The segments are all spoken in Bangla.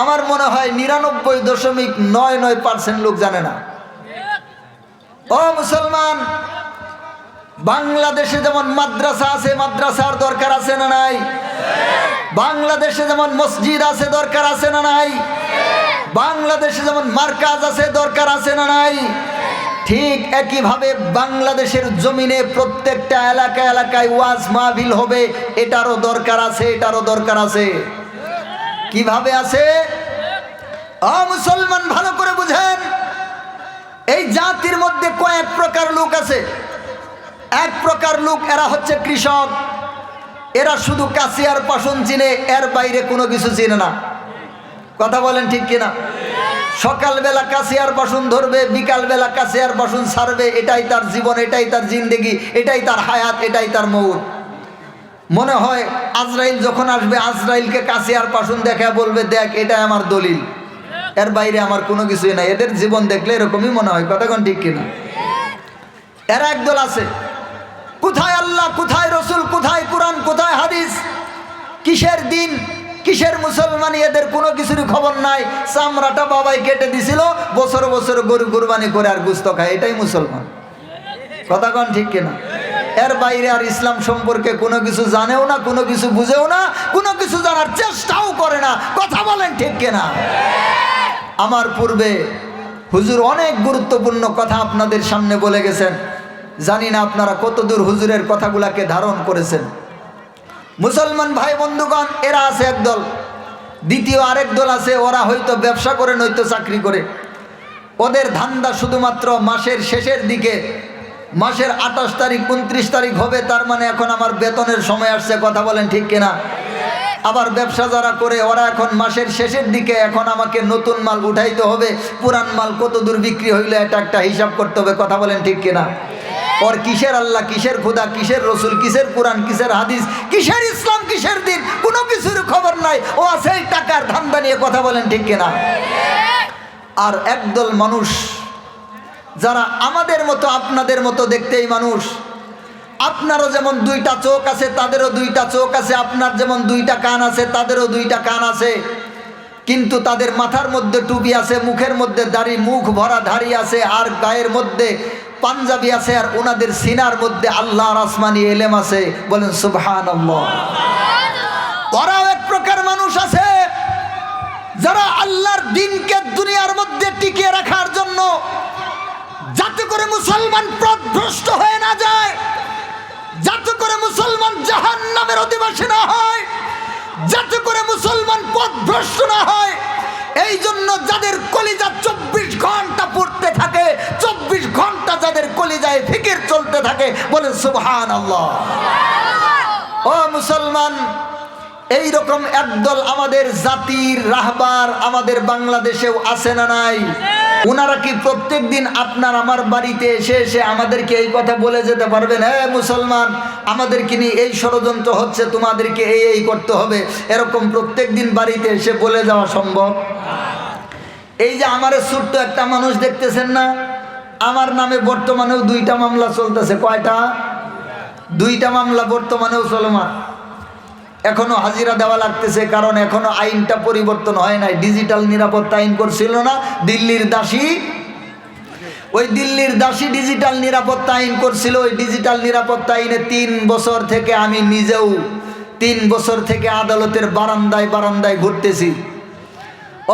আমার মনে হয় নিরানব্বই দশমিক নয় নয় পার্সেন্ট লোক জানে না। ও মুসলমান, বাংলাদেশে যেমন মাদ্রাসা আছে, মাদ্রাসার দরকার আছে না নাই? বাংলাদেশে যেমন মসজিদ আছে, দরকার আছে না নাই? বাংলাদেশে যেমন মার্কাজ আছে, দরকার আছে না নাই? ঠিক একইভাবে বাংলাদেশের জমিনে প্রত্যেকটা এলাকা এলাকায় ওয়াজ মাহফিল হবে, এটারও দরকার আছে, এটারও দরকার আছে। কীভাবে আছে? অ মুসলমান ভালো করে বুঝেন। এই জাতির মধ্যে কয়েক প্রকার লোক আছে। এক প্রকার লোক, এরা হচ্ছে কৃষক। এরা শুধু কাশিয়ার পাশন চিনে, এর বাইরে কোনো কিছু চিনে না। কথা বলেন ঠিক কিনা? সকালবেলা কাশিয়ার বাসন ধরবে, বিকালবেলা কাশিয়ার বাসন ছাড়বে, এটাই তার জীবন, এটাই তার জিন্দেগি, এটাই তার হায়াত, এটাই তার মৌত। মনে হয় আজরাইল যখন আসবে, আজরাইলকে কাছে আর পাশন দেখা বলবে, দেখ এটা আমার দলিল। এর বাইরে আমার কোনো কিছুই নাই। এদের জীবন দেখলে এরকমই মনে হয়। কতক্ষণ ঠিক কিনা? এরা একদল আছে। কোথায় আল্লাহ, কোথায় রসুল, কোথায় কোরআন, কোথায় হাদিস? কিসের দিন, কিসের মুসলমানি? এদের কোনো কিছুর খবর নাই। চামড়াটা বাবাই কেটে দিছিল, বছর বছর গরু কুরবানি করে আর গুস্ত খায়। এটাই মুসলমান। কথা কন ঠিক কিনা? এর বাইরে আর ইসলাম সম্পর্কে কোনো কিছু জানেও না, কোনো কিছু বুঝেও না, কোনো কিছু জানার চেষ্টাও করে না। কথা বলেন ঠিক কিনা? আমার পূর্বে হুজুর অনেক গুরুত্বপূর্ণ কথা আপনাদের সামনে বলে গেছেন। জানি না আপনারা কতদূর হুজুরের কথাগুলাকে ধারণ করেছেন। মুসলমান ভাই বন্ধুগণ, এরা আছে একদল দ্বিতীয় আরেক দল আছে, ওরা হয়তো ব্যবসা করে, নয়তো চাকরি করে। ওদের ধান্দা শুধুমাত্র মাসের শেষের দিকে মাসের আঠাশ তারিখ, উনত্রিশ তারিখ হবে, তার মানে এখন আমার বেতনের সময় আসছে, কথা বলেন ঠিক কিনা? আবার ব্যবসা যারা করে, ওরা এখন মাসের শেষের দিকে এখন আমাকে নতুন মাল উঠাইতে হবে। পুরান মাল কত দূর বিক্রি হইলে, এটা একটা হিসাব করতে হবে, কথা বলেন ঠিক কিনা? ওর কিসের আল্লাহ, কিসের খুদা, কিসের রসুল, কিসের কোরআন, কিসের হাদিস, কিসের ইসলাম, কিসের দিন? কোনো কিছুর খবর নাই। ও আছে টাকার ধান্দা নিয়ে কথা বলেন ঠিক কিনা? আর একদল মানুষ যারা আমাদের মতো, আপনাদের মতো দেখতেই মানুষ, আপনারও যেমন দুইটা চোখ আছে, তাদেরও দুইটা চোখ আছে, আপনার যেমন দুইটা কান আছে, তাদেরও দুইটা কান আছে। কিন্তু তাদের মাথার মধ্যে টুপি আছে, মুখের মধ্যে দাড়ি, মুখ ভরা দাড়ি আছে, আর গায়ের মধ্যে পাঞ্জাবি আছে, আর ওনাদের সিনার মধ্যে আল্লাহর আসমানি এলেম আছে। বলেন সুবহান ওরাও এক করে মুসলমান পথভ্রষ্ট হয়ে না যায়, যাতে করে মুসলমান জাহান নামের অধিবাসী না হয়, যাতে করে মুসলমান পথভ্রষ্ট না হয় এই জন্য যাদের কলিজা চব্বিশ ঘণ্টা পড়তে থাকে, চব্বিশ ঘণ্টা যাদের কলিজায় ফিকির চলতে থাকে, বলে সুবহান ও মুসলমান এই রকম একদল আমাদের জাতির রাহবার আমাদের বাংলাদেশেও আছে না নাই? ওনারা কি প্রত্যেক দিন আপনার আমার বাড়িতে এসে এসে আমাদেরকে এই কথা বলে যেতে পারবেন? হ্যাঁ মুসলমান, আমাদেরকে নিয়ে এই ষড়যন্ত্র হচ্ছে, তোমাদেরকে এই এই করতে হবে। এরকম প্রত্যেক দিন বাড়িতে এসে বলে যাওয়া সম্ভব? এই যে আমার ছোট্ট একটা মানুষ দেখতেছেন না, আমার নামে বর্তমানেও দুইটা মামলা চলতেছে। কয়টা? দুইটা মামলা বর্তমানেও চলমান। এখনও হাজিরা দেওয়া লাগতেছে, কারণ এখনও আইনটা পরিবর্তন হয় নাই। ডিজিটাল নিরাপত্তা আইন করছিল না, দিল্লির দাসী। ওই দিল্লির দাসী ডিজিটাল নিরাপত্তা আইন করছিল, ওই ডিজিটাল নিরাপত্তা আইনে তিন বছর থেকে আমি নিজেও তিন বছর থেকে আদালতের বারান্দায় বারান্দায় ঘুরতেছি।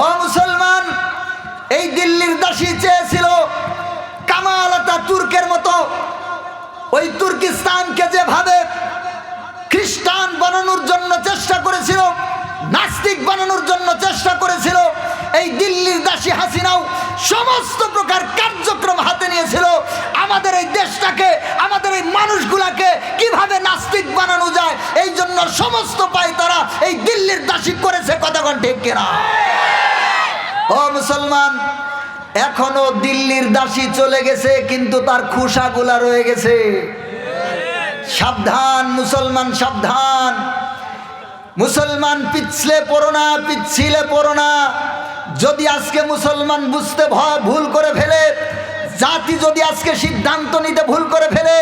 ও মুসলমান, এই দিল্লির দাসী চেয়েছিল কামালাতা তুর্কের মতো। ওই তুর্কিস্তানকে যেভাবে নাস্তিক বানানোর জন্য চেষ্টা করেছিল। এই দিল্লির দাসী হাসিনাও সমস্ত প্রকার কার্যক্রম হাতে নিয়েছিল। আমাদের এই দেশটাকে, আমাদের এই মানুষগুলাকে কীভাবে নাস্তিক বানানো যায়, এই জন্য সমস্ত পায় তারা এই দিল্লির দাসী করেছে কতক্ষণ ঠিক কেনা? ও মুসলমান, এখনও দিল্লির দাসী চলে গেছে, কিন্তু তার খুশাগুলা রয়ে গেছে। সাবধান মুসলমান, সাবধান। মুসলমান পিছলে পড়ো না পিছলে পড়ো না। যদি আজকে মুসলমান বুঝতে ভয়, ভুল করে ফেলে, জাতি যদি আজকে সিদ্ধান্ত নিতে ভুল করে ফেলে,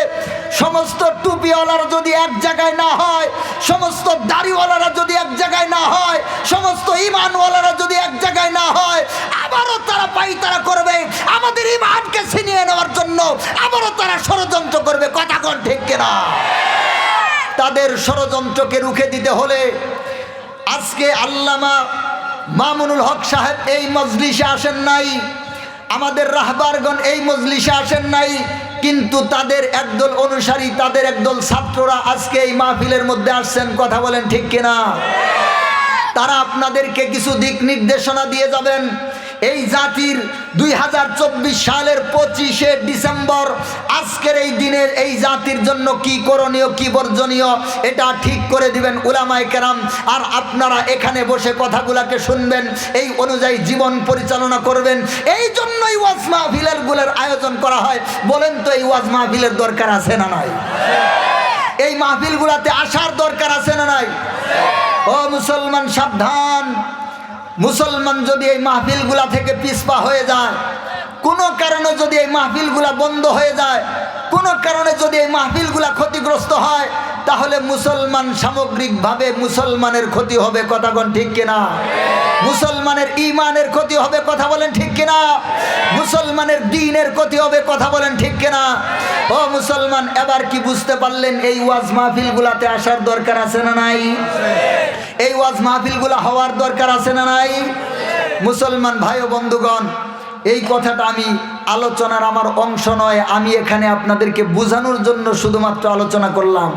সমস্ত টুপিওয়ালারা যদি এক জায়গায় না হয়, সমস্ত দাড়িওয়ালারা যদি এক জায়গায় না হয়, সমস্ত ইমানওয়ালারা যদি এক জায়গায় না হয়, আবারও তারা পাইতারা করবে। আমাদের ইমানকে ছিনিয়ে নেওয়ার জন্য আবারও তারা ষড়যন্ত্র করবে। কথা কোন ঠিক কিনা? তাদের ষড়যন্ত্রকে রুখে দিতে হলে আজকে আল্লামা মামুনুল হক সাহেব এই মজলিসে আসেন নাই, আমাদের রাহবারগণ এই মজলিসে আসেন নাই, কিন্তু তাদের একদল অনুসারী, তাদের একদল ছাত্ররা আজকে এই মাহফিলের মধ্যে আসছেন, কথা বলেন ঠিক কিনা? তারা আপনাদেরকে কিছু দিক নির্দেশনা দিয়ে যাবেন। এই জাতির দুই হাজার চব্বিশ সালের পঁচিশে ডিসেম্বর, আজকের এই দিনের এই জাতির জন্য কি করণীয়, কি বর্জনীয়, এটা ঠিক করে দিবেন উলামায় কেরাম। আর আপনারা এখানে বসে কথাগুলাকে শুনবেন, এই অনুযায়ী জীবন পরিচালনা করবেন। এই জন্যই ওয়াজ মাহফিলের গুলের আয়োজন করা হয়। বলেন তো, এই ওয়াজ মাহফিলের দরকার আছে না নাই? এই মাহফিলগুলাতে আসার দরকার আছে না নাই? ও মুসলমান, সাবধান। মুসলমান যদি এই মাহফিলগুলা থেকে পিছপা হয়ে যায়, কোনো কারণে যদি এই মাহফিলগুলা বন্ধ হয়ে যায়, কোনো কারণে যদি এই মাহফিলগুলা ক্ষতিগ্রস্ত হয়, তাহলে মুসলমান সামগ্রিকভাবে মুসলমানের ক্ষতি হবে, কথা বলেন ঠিক কিনা? মুসলমানের ইমানের ক্ষতি হবে, কথা বলেন ঠিক কিনা? মুসলমানের দিনের ক্ষতি হবে, কথা বলেন ঠিক কিনা? ও মুসলমান, এবার কি বুঝতে পারলেন এই ওয়াজ মাহফিলগুলাতে আসার দরকার আছে না নাই? ওয়াজ মাহফিলগুলো হওয়ার দরকার আছে না নাই? মুসলমান ভাই ও বন্ধুগণ, এই কথাটা আমি আলোচনার আমার অংশ নয়, আমি এখানে আপনাদেরকে বোঝানোর জন্য শুধুমাত্র আলোচনা করলাম।